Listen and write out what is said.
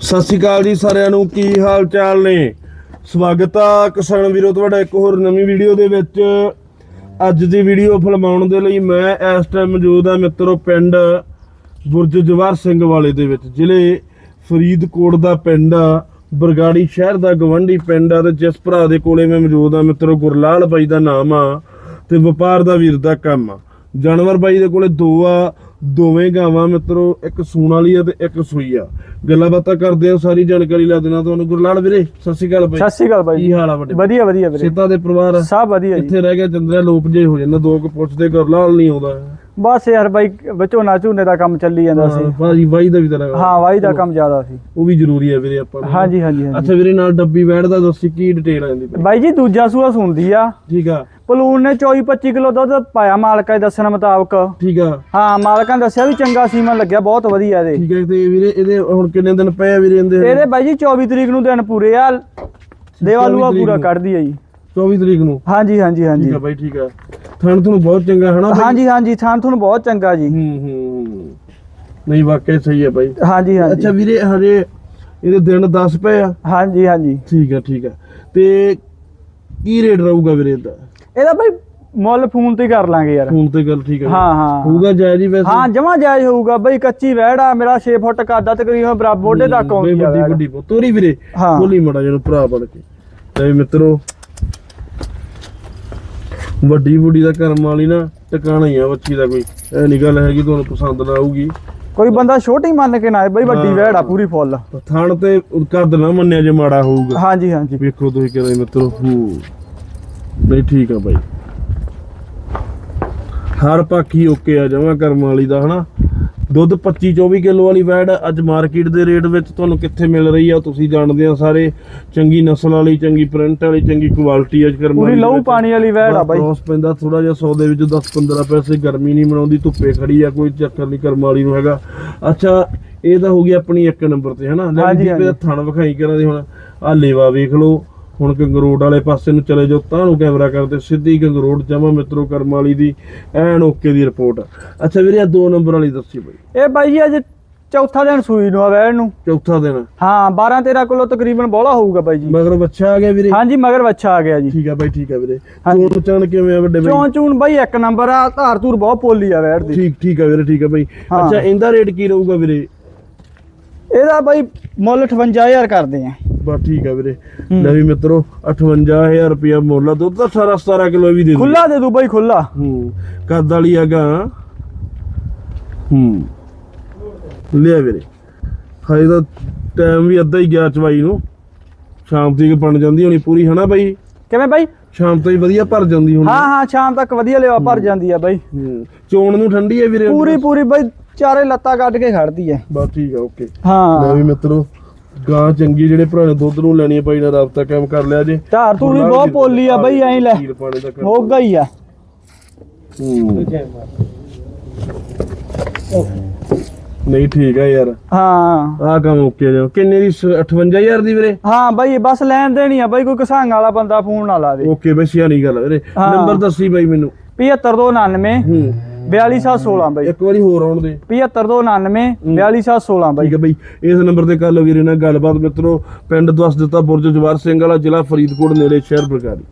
ਸਤਿ ਸ਼੍ਰੀ ਅਕਾਲ ਜੀ ਸਾਰਿਆਂ ਨੂੰ, ਕੀ ਹਾਲ ਚਾਲ ਨੇ? ਸਵਾਗਤ ਆ ਕਿਸਾਨ ਵੀਰੋ, ਤੁਹਾਡਾ ਇੱਕ ਹੋਰ ਨਵੀਂ ਵੀਡੀਓ ਦੇ ਵਿੱਚ। ਅੱਜ ਦੀ ਵੀਡੀਓ ਫਿਲਮਾਉਣ ਦੇ ਲਈ ਮੈਂ ਇਸ ਟਾਈਮ ਮੌਜੂਦ ਆ ਮਿੱਤਰੋ ਪਿੰਡ ਬੁਰਜ ਜਵਾਰ ਸਿੰਘ ਵਾਲੇ ਦੇ ਵਿੱਚ, ਜ਼ਿਲ੍ਹੇ ਫਰੀਦਕੋਟ ਦਾ ਪਿੰਡ ਆ ਬਰਗਾੜੀ ਸ਼ਹਿਰ ਦਾ ਗਵੰਡੀ ਪਿੰਡ ਆ ਤੇ ਜਿਸ ਭਰਾ ਦੇ ਕੋਲੇ ਮੈਂ ਮੌਜੂਦ ਆ ਮਿੱਤਰੋ ਗੁਰਲਾਲ ਬਾਈ ਦਾ ਨਾਮ ਆ ਤੇ ਵਪਾਰ ਦਾ ਵੀਰ ਦਾ ਕੰਮ ਆ। ਜਾਨਵਰ ਬਾਈ ਦੇ ਕੋਲੇ ਦੋ ਆ ਦੋਵੇਂ ਗਾਵਾਂ ਮਿੱਤਰੋ ਇੱਕ ਸੂਣ ਵਾਲੀ ਆ ਤੇ ਇੱਕ ਸੂਈ ਆ। ਗੱਲਾਂ ਬਾਤਾਂ ਕਰਦੇ ਆ ਸਾਰੀ ਜਾਣਕਾਰੀ ਲੈ ਦੇਣਾ ਤੁਹਾਨੂੰ। ਗੁਰਲਾਲ ਵੀਰੇ ਸਤਿ ਸ਼੍ਰੀ ਅਕਾਲ ਬਾਈ। ਸਤਿ ਸ਼੍ਰੀ ਅਕਾਲ ਬਾਈ ਕੀ ਹਾਲ ਆ ਵੱਡੇ ਵਧੀਆ ਵਧੀਆ ਵੀਰੇ। ਸਿੱਧਾ ਦੇ ਪਰਿਵਾਰ? ਸਭ ਵਧੀਆ ਜੀ। ਇੱਥੇ ਰਹਿ ਗਿਆ ਚੰਦਰਿਆ ਲੋਪ ਜੇ ਹੋ ਜਾਂਦਾ ਦੋ ਕੁ ਪੁੱਛਦੇ ਗੁਰਲਾਲ ਨਹੀਂ ਆਉਂਦਾ। ਬਸ ਯਾਰ ਬਾਈ ਵਿਚੋਂ ਝੂਨੇ ਦਾ ਕੰਮ ਚੱਲੀ ਜਾਂਦਾ ਸੀ। ਹਾਂ, ਭਾਜੀ ਬਾਈ ਦਾ ਵੀ ਤੇਰਾ ਹਾਂ ਵਾਈ ਦਾ ਕੰਮ ਜ਼ਿਆਦਾ ਸੀ। ਉਹ ਵੀ ਜ਼ਰੂਰੀ ਹੈ ਵੀਰੇ ਆਪਾਂ ਨੂੰ। ਹਾਂਜੀ ਹਾਂਜੀ ਹਾਂਜੀ। ਅੱਛਾ ਵੀਰੇ ਨਾਲ ਡੱਬੀ ਬੈਠ ਦਾ ਦੱਸੀ ਕੀ ਡਿਟੇਲ ਆ ਜਾਂਦੀ? ਬਾਈ ਜੀ ਦੂਜਾ ਸੂਆ ਸੁਣਦੀ ਆ। ਠੀਕ ਆ। ਪਲੂਨ ਨੇ 24 25 ਕਿਲੋ ਦੁੱਧ ਪਾਇਆ ਮਾਲਕਾਂ ਦੇ ਦੱਸਣ ਮੁਤਾਬਕ। ਠੀਕ ਆ। ਹਾਂ ਮਾਲਕਾਂ ਨੇ ਦੱਸਿਆ ਵੀ ਚੰਗਾ ਸੀਮਨ ਲੱਗਿਆ ਬਹੁਤ ਵਧੀਆ ਇਹਦੇ। ਠੀਕ ਹੈ ਤੇ ਵੀਰੇ ਇਹਦੇ ਹੁਣ ਕਿੰਨੇ ਦਿਨ ਪਏ ਆ ਵੀਰੇ ਇਹਦੇ? ਇਹਦੇ ਬਾਈ ਜੀ 24 ਤਰੀਕ ਨੂੰ ਦਿਨ ਪੂਰੇ ਆ। ਦੇਵਾਲੂਆ ਪੂਰਾ। ਕੱਢਦੀ ਆ ਜੀ। 24 ਤਰੀਕ ਨੂੰ? ਹਾਂਜੀ ਹਾਂਜੀ ਠੀਕ ਹਾਂਜੀ ਆ ਬਾਈ ਠੀਕ ਆ। ਥਣ ਤੁਹਾਨੂੰ ਬਹੁਤ ਚੰਗਾ ਹੈ ਨਾ ਬਾਈ? ਹਾਂਜੀ ਹਾਂਜੀ ਥਾਂ ਤੁਹਾਨੂੰ ਬਹੁਤ ਚੰਗਾ ਜੀ। ਹੂੰ ਹੂੰ। ਨਹੀਂ ਵਾਕਿਆ ਸਹੀ ਹੈ ਬਾਈ। ਹਾਂਜੀ ਅੱਛਾ ਹਾਂਜੀ ਵੀਰੇ ਹਜੇ ਇਹਦੇ ਦਿਨ 10 ਪਏ ਆ। ਹਾਂਜੀ ਹਾਂਜੀ। ਠੀਕ ਆ ਠੀਕ ਆ। ਤੇ ਕੀ ਰੇਟ ਰਹੂਗਾ ਵੀਰੇ ਇਹਦਾ? ਇਹਦਾ ਬਾਈ ਮੁੱਲ ਫੋਨ ਤੇ ਹੀ ਕਰ ਲਾਂਗੇ ਯਾਰ। ਹੁਣ ਤੇ ਗੱਲ ਠੀਕ ਆ। ਹਾਂ ਹਾਂ। ਹੋਊਗਾ ਜਾਇਜ਼ ਹੀ ਵੈਸੇ? ਹਾਂ ਜਮਾ ਜਾਇਜ਼ ਹੋਊਗਾ ਬਈ ਕੱਚੀ ਵਹਿੜ ਮੇਰਾ 6 ਫੁੱਟ ਕੱਦਾ ਤਕਰੀਬਨ ਬਰਾਬਰ ਮੋਢੇ ਤੱਕ ਆਉਂਦੀ ਆ ਵੱਡੀ। ਵੱਡੀ। ਤੋਰੀ ਵੀਰੇ ਹਾਂ। ਬੋਲੀ ਮੜਾ ਜਿਹਨੂੰ ਭਰਾ ਬਣ ਕੇ। ਤੇ ਮਿੱਤਰੋ ਵੱਡੀ ਬੁੱਢੀ ਦਾ ਕਰਮ ਵਾਲੀ ਨਾ ਟਿਕਾਣਾ ਹੀ ਆ ਬੱਚੀ ਦਾ ਕੋਈ। ਇਹ ਨਹੀਂ ਗੱਲ ਹੈਗੀ ਤੁਹਾਨੂੰ ਪਸੰਦ ਨਾ ਆਊਗੀ। ਕੋਈ ਬੰਦਾ ਛੋਟੀ ਮੰਨ ਕੇ ਨਾ ਆਏ ਬਈ ਵੱਡੀ। ਵਹਿੜ ਆ ਪੂਰੀ ਫੁੱਲ। ਥਣ ਤੇ ਕੱਦ ਨਾ ਮੰਨਿਆ ਜੇ ਮਾੜਾ ਹੋਊਗਾ। ਹਾਂਜੀ ਹਾਂਜੀ। ਵੇਖੋ ਤੁਸੀਂ ਕਿਹਦੇ ਮਿੱਤਰੋ। ਹੂੰ। ਨਹੀਂ ਠੀਕ ਆ ਬਾਈ। ਹਰ ਪਾਕੀ ਓਕੇ ਆ ਜਮਾ ਕਰਮ ਵਾਲੀ ਦਾ ਹਨਾ? ਦੁੱਧ 25 24 ਕਿਲੋ ਵਾਲੀ ਵੈੜ ਅੱਜ ਮਾਰਕੀਟ ਦੇ ਰੇਟ ਵਿੱਚ ਤੁਹਾਨੂੰ ਕਿੱਥੇ ਮਿਲ ਰਹੀ ਆ ਤੁਸੀਂ ਜਾਣਦੇ ਆ ਸਾਰੇ। ਚੰਗੀ ਨਸਲ ਵਾਲੀ ਚੰਗੀ ਪ੍ਰਿੰਟ ਵਾਲੀ ਚੰਗੀ ਕੁਆਲਿਟੀ ਅੱਜ ਕਰਮ ਪੂਰੀ ਲਹੂ ਪਾਣੀ ਵਾਲੀ ਵਹਿੜ ਆ ਬਾਈ। ਕ੍ਰੋਸ ਪੈਂਦਾ ਥੋੜਾ ਜਿਹਾ 100 ਦੇ ਵਿੱਚ 10 15 ਪੈਸੇ ਗਰਮੀ ਨਹੀਂ ਮਨਾਉਂਦੀ ਧੁੱਪੇ ਖੜੀ ਆ ਕੋਈ ਚੱਕਰ ਨਹੀਂ ਕਰਮ ਵਾਲੀ ਨੂੰ ਹੈਗਾ। ਅੱਛਾ ਇਹ ਤਾਂ ਹੋ ਗਈ ਆਪਣੀ ਇੱਕ ਨੰਬਰ ਤੇ ਹਨਾ? ਲੈ ਹਾਂਜੀ। ਥਣ ਵਿਖਾਈ ਕਰਾਂ ਦੀ ਹੁਣ। ਆ ਲੇਵਾ ਵੇਖ ਲਓ। ਹੁਣ ਕੰਗਰੋੜ ਵਾਲੇ ਪਾਸੇ ਨੂੰ ਚਲੇ ਜਾਓ ਤਾਂ ਨੂੰ ਕੈਮਰਾ ਕਰਦੇ ਸਿੱਧੀ ਕੰਗਰੋੜ ਜਮਾ ਮਿੱਤਰੋ ਕਰਮ ਵਾਲੀ ਦੀ ਐਨ ਓਕੇ ਦੀ ਰਿਪੋਰਟ। ਅੱਛਾ ਵੀਰੇ ਆ ਦੋ ਨੰਬਰ ਵਾਲੀ ਦੱਸੀ ਬਾਈ। ਇਹ ਬਾਈ ਜੀ ਅੱਜ ਚੌਥਾ ਦਿਨ ਸੂਈ ਨੂੰ ਆ ਵਹਿੜ ਨੂੰ। ਚੌਥਾ ਦਿਨ। ਹਾਂ 12 13 ਕਿਲੋ ਤਕਰੀਬਨ ਬੋਲਾ ਹੋਊਗਾ ਬਾਈ ਜੀ। ਮਗਰ ਬੱਚਾ ਆ ਗਿਆ ਵੀਰੇ। ਹਾਂਜੀ ਮਗਰ ਬੱਚਾ ਆ ਗਿਆ ਜੀ। ਠੀਕ ਆ ਬਾਈ ਠੀਕ ਆ ਵੀਰੇ। ਚੋਣ ਚਾਣ ਕਿਵੇਂ ਆ ਵੱਡੇ ਬਾਈ? ਚੌਂ ਚੂਣ ਬਾਈ ਇੱਕ ਨੰਬਰ ਆ ਧਾਰ ਧੂਰ ਬਹੁਤ ਪੋਲੀ ਆ ਵਹਿੜ ਦੀ। ਠੀਕ ਠੀਕ ਆ ਵੀਰੇ ਠੀਕ ਆ ਬਾਈ। ਅੱਛਾ ਇਹਦਾ ਰੇਟ ਕੀ ਰਹੂਗਾ ਵੀਰੇ? ਇਹਦਾ ਬਾਈ ਮੁੱਲ 58000 ਕਰਦੇ ਆ। ਬਸ ਠੀਕ ਆ ਵੀਰੇ। ਹੂੰ। ਲੈ ਵੀ ਮਿੱਤਰੋ 58000 ਰੁਪਿਆ ਮੁੱਲ ਆ ਦੁੱਧ ਤਾਂ 18 17 ਕਿਲੋ ਵੀ ਦੇ ਦੂ ਖੁੱਲਾ ਦੇ ਦੂ ਬਾਈ ਖੁੱਲਾ ਹੂੰ ਕੱਦ ਵਾਲੀ ਹੈਗਾ ਹੂੰ। ਲਿਆ ਵੀਰੇ। ਹਾਏ ਦਾ ਟਾਈਮ ਵੀ ਅੱਧਾ ਹੀ ਗਿਆ ਚਵਾਈ ਨੂੰ। ਸ਼ਾਮ ਤੱਕ ਬਣ ਜਾਂਦੀ ਹੋਣੀ ਪੂਰੀ ਹਨਾ ਬਾਈ? ਕਿਵੇਂ ਬਾਈ? ਸ਼ਾਮ ਤਾਈਂ ਵਧੀਆ ਭਰ ਜਾਂਦੀ ਹੋਣੀ। ਹਾਂ ਹਾਂ ਸ਼ਾਮ ਤੱਕ ਵਧੀਆ ਲੇਵਾ ਭਰ ਜਾਂਦੀ ਆ ਬਾਈ। ਹੂੰ। ਚੋਣ ਨੂੰ ਠੰਡੀ ਹੈ ਵੀਰੇ। ਪੂਰੀ ਪੂਰੀ ਬਾਈ ਚਾਰੇ ਲੱਤਾਂ ਕੱਢ ਕੇ ਖੜਦੀ ਐ ਬਸ ਠੀਕ ਆ ਓਕੇ। ਲੈ ਹਾਂ। ਵੀ ਮਿੱਤਰੋ ਗਾਂ ਚੰਗੀ ਜਿਹੜੇ ਭਰਾ ਨੇ ਦੁੱਧ ਨੂੰ ਲੈਣੀ ਆ ਬਾਈ ਨਾਲ ਰਾਬਤਾ ਕਾਇਮ ਕਰ ਲਿਆ ਜੇ। ਧਾਰ ਧੂਰ ਵੀ ਬਹੁਤ ਪੋਲੀ ਆ ਬਾਈ ਐਂ ਲੈ। ਖੀਰ ਪਾਣੀ ਦਾ ਕਰ- ਹੋਗਾ ਹੀ ਆ। ਹੂੰ। ਨਹੀਂ ਠੀਕ ਆ ਯਾਰ। ਹਾਂ। ਆਹ ਕੰਮ ਓਕੇ ਜਾ ਕਿੰਨੇ ਦੀ ਸ- 58000 ਦੀ ਵੀਰੇ? ਹਾਂ ਬਾਈ ਬਸ ਲੈਣ ਦੇਣੀ ਆ ਬਾਈ ਕੋਈ ਕਸਾਂਗ ਵਾਲਾ ਬੰਦਾ ਫੋਨ ਨਾ ਲਾਵੇ। ਓਕੇ ਬਈ ਸਿਆਣੀ ਗੱਲ ਆ ਵੀਰੇ। ਹਾਂ। ਨੰਬਰ ਦੱਸੀ ਬਾਈ ਮੈਨੂੰ। 75299 ਹੂੰ। 42716 ਬਾਈ। ਇੱਕ ਵਾਰੀ ਹੋਰ ਆਉਣ ਦੇ। 75299 42716 ਬਾਈ। ਠੀਕ ਹੈ ਬਈ। ਇਸ ਨੰਬਰ ਤੇ ਕਰ ਲਓ ਵੀਰੇ ਨਾਲ ਗੱਲਬਾਤ ਮਿੱਤਰੋ ਪਿੰਡ ਦੱਸ ਦਿੱਤਾ ਬੁਰਜ ਜਵਾਰ ਸਿੰਘ ਵਾਲਾ ਜ਼ਿਲ੍ਹਾ ਫਰੀਦਕੋਟ ਨੇੜੇ ਸ਼ਹਿਰ ਬਰਕਾਰੀ